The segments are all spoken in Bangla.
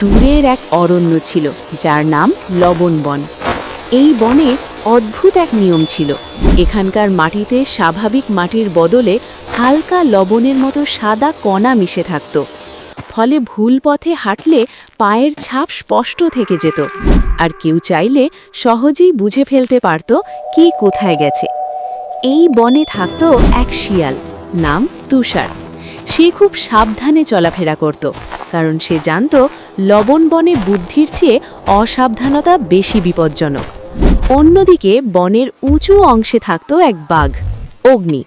দূরের এক অরণ্য ছিল, যার নাম লবণ বন। এই বনে অদ্ভুত এক নিয়ম ছিল। এখানকার মাটিতে স্বাভাবিক মাটির বদলে হালকা লবণের মতো সাদা কণা মিশে থাকত। ফলে ভুল পথে হাঁটলে পায়ের ছাপ স্পষ্ট থেকে যেত। আর কেউ চাইলে সহজেই বুঝে ফেলতে পারত কি কোথায় গেছে। এই বনে থাকত এক শিয়াল, নাম তুষার। সে খুব সাবধানে চলাফেরা করত। কারণ সে জানত লবণ বনে বুদ্ধির চেয়ে অসাবধানতা বেশি বিপজ্জনক। অন্যদিকে বনের উঁচু অংশে থাকত এক বাঘ, অগ্নি।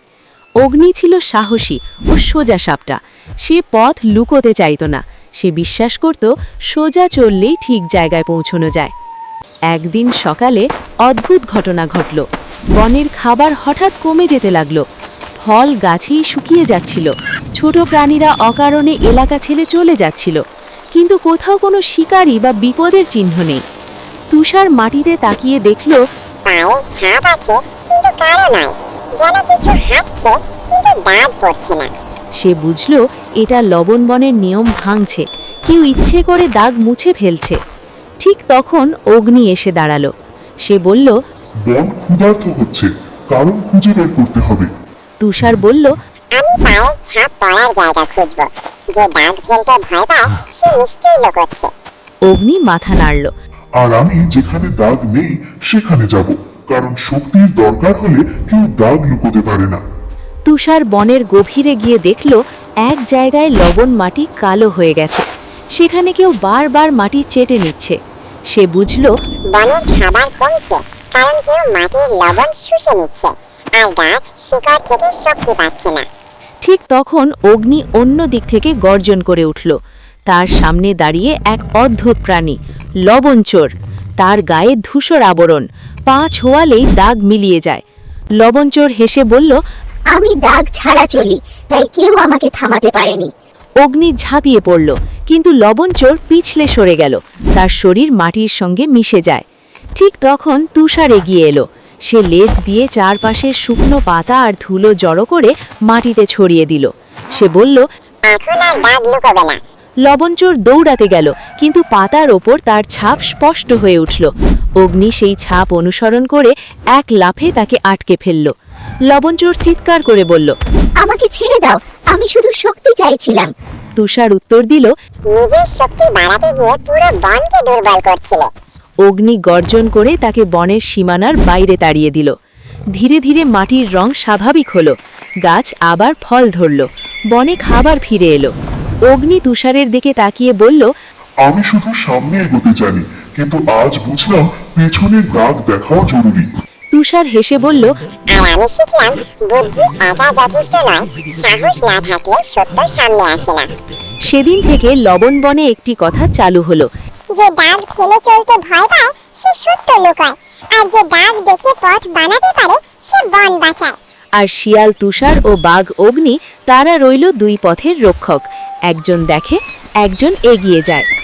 অগ্নি ছিল সাহসী ও সোজা সাপটা। সে পথ লুকোতে চাইত না। সে বিশ্বাস করত সোজা চললেই ঠিক জায়গায় পৌঁছানো যায়। একদিন সকালে অদ্ভুত ঘটনা ঘটল। বনের খাবার হঠাৎ কমে যেতে লাগল। ফল গাছেই শুকিয়ে যাচ্ছিল। ছোট প্রাণীরা অকারণে এলাকা ছেড়ে চলে যাচ্ছিল। কিন্তু কোথাও কোনো শিকারী বা বিপদের চিহ্ন নেই। তুষার মাটিতে তাকিয়ে দেখল পায়ে ছাপ আছে কিন্তু কারও নাই। যেন কিছু হাঁটছে কিন্তু দাঁত পড়ছে না। সে বুঝল এটা লবণ বনের নিয়ম ভাঙছে। কেউ ইচ্ছে করে দাগ মুছে ফেলছে। ঠিক তখন অগ্নি এসে দাঁড়াল। সে বলল বন ক্ষুধার্ত হচ্ছে কারণ খুঁজে বের করতে হবে। তুষার বলল ছাপ পড়ার জায়গা খুঁজব। যে দাগ ফেলতে ভয় পায় সে নিশ্চয়ই লোকচ্ছে অগ্নি মাথা নাড়ল। আর আমি যেখানে দাগ নেই সেখানে যাব। কারণ শক্তির দরকার হলে কেউ দাগ লুকোতে পারে না। তুষার বনের গভীরে গিয়ে দেখল এক জায়গায় লবণ মাটি কালো হয়ে গেছে। সেখানে কেউ বারবার মাটি চেটে নিচ্ছে। সে বুঝল বনের খাবার কমছে কারণ কেউ মাটির লবণ শুষে নিচ্ছে। আর গাছ শিকড় থেকে শক্তি পাচ্ছে না। ঠিক তখন অগ্নি অন্য দিক থেকে গর্জন করে উঠল। তার সামনে দাঁড়িয়ে এক অদ্ভুত প্রাণী লবণচোর তার গায়ে ধূসর আবরণ পা ছোঁয়ালেই দাগ মিলিয়ে যায়। লবণচোর হেসে বলল আমি দাগ ছাড়া চলি তাই কেউ আমাকে থামাতে পারেনি। অগ্নি ঝাঁপিয়ে পড়ল কিন্তু লবণচোর পিছলে সরে গেল। তার শরীর মাটির সঙ্গে মিশে যায়। ঠিক তখন তুষার এগিয়ে এলো। সে লেজ দিয়ে চারপাশের শুকনো পাতা আর ধুলো জড়ো করে মাটিতে ছড়িয়ে দিল। সে বলল লবণচোর দৌড়াতে গেল কিন্তু পাতার ওপর তার ছাপ স্পষ্ট হয়ে উঠল। অগ্নি সেই ছাপ অনুসরণ করে এক লাফে তাকে আটকে ফেলল। লবণচোর চিৎকার করে বলল আমাকে ছেড়ে দাও আমি শুধু শক্তি চাইছিলাম। তুষার উত্তর দিল নিজের শক্তি বাড়াতে গিয়ে পুরো বনকে দুর্বল করছিলে। অগ্নি গর্জন করে তাকে বনের সীমানার বাইরে তাড়িয়ে দিল। ধীরে ধীরে মাটির রং স্বাভাবিক হলো। গাছ আবার ফল ধরল। বনে খাবার ফিরে এলো। অগ্নি তুষারের দিকে তাকিয়ে বলল আমি শুধু সামনে এগোতে জানি কিন্তু আজ বুঝলাম পেছনের দাগ দেখাও জরুরি। তুষার হেসে বলল আমি শিখলাম বুদ্ধি একা যথেষ্ট নয় সাহস না থাকলে সত্য সামনে আসে না। সেদিন থেকে লবণ বনে একটি কথা চালু হলো। যে দাগ ফেলে চলতে ভয় পায়, সে সত্য লুকায়। আর যে দাগ দেখে পথ বানাতে পারে, সে বন বাঁচায়। আর শিয়াল, তুষার ও বাঘ অগ্নি, তারা রইল দুই পথের রক্ষক। একজন দেখে, একজন এগিয়ে যায়।